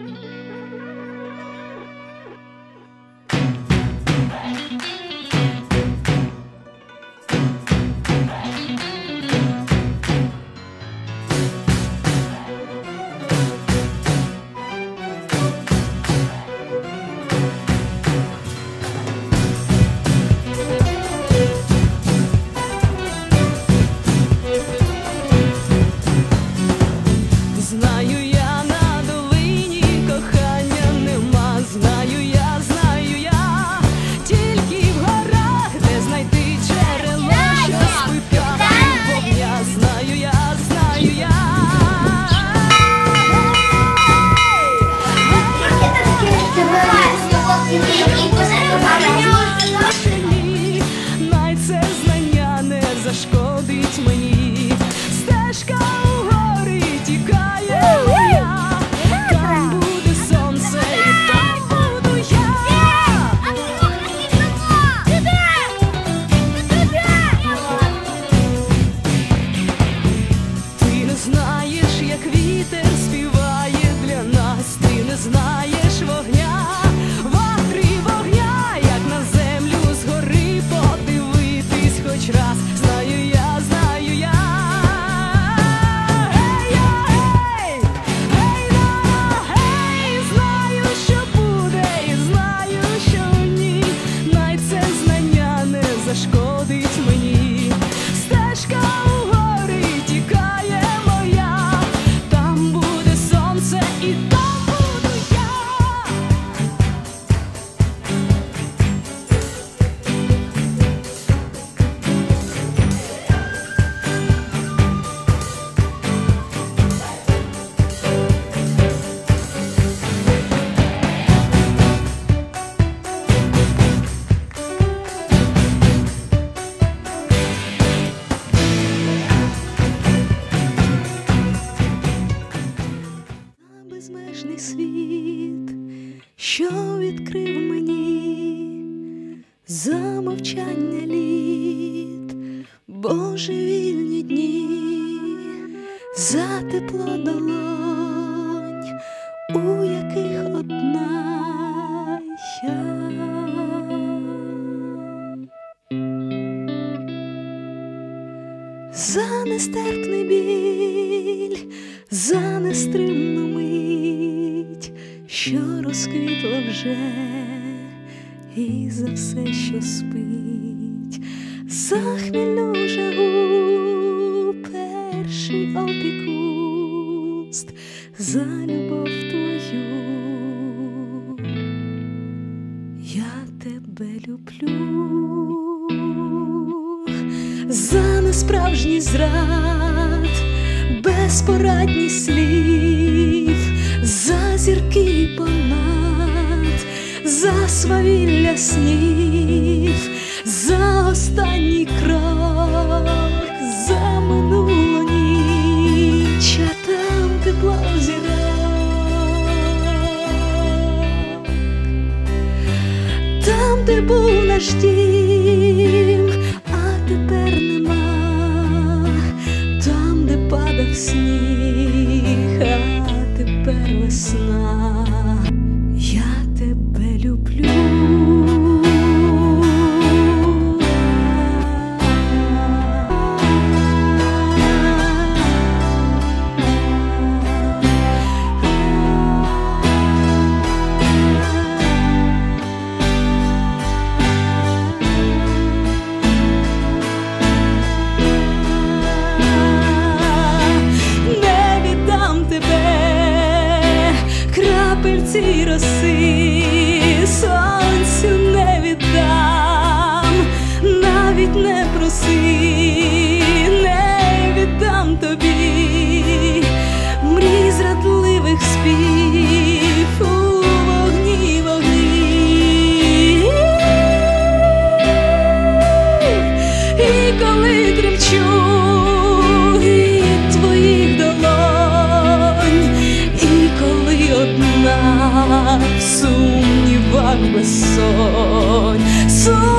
Mm-hmm. Зашкодить мені. Відкрив мені за мовчання літ, божевільні дні, за тепло долонь, у яких одна я. За нестерпний біль, за нестримну мить, що розквітла вже, і за все, що спить, за хмільну жагу, перший опік уст, за любов твою. Я тебе люблю за несправжній зрад, безпорадність слів, за зірки понад, за свавілля снів, за останній крок, за минулу ніч, а там тепло зірок. Там, де був наш дім, а тепер нема, там, де падав сніг, крапельці роси, сонцю не віддам, навіть не проси, не віддам тобі, мрій зрадливих спів у вогні вогні. І коли тремчу So.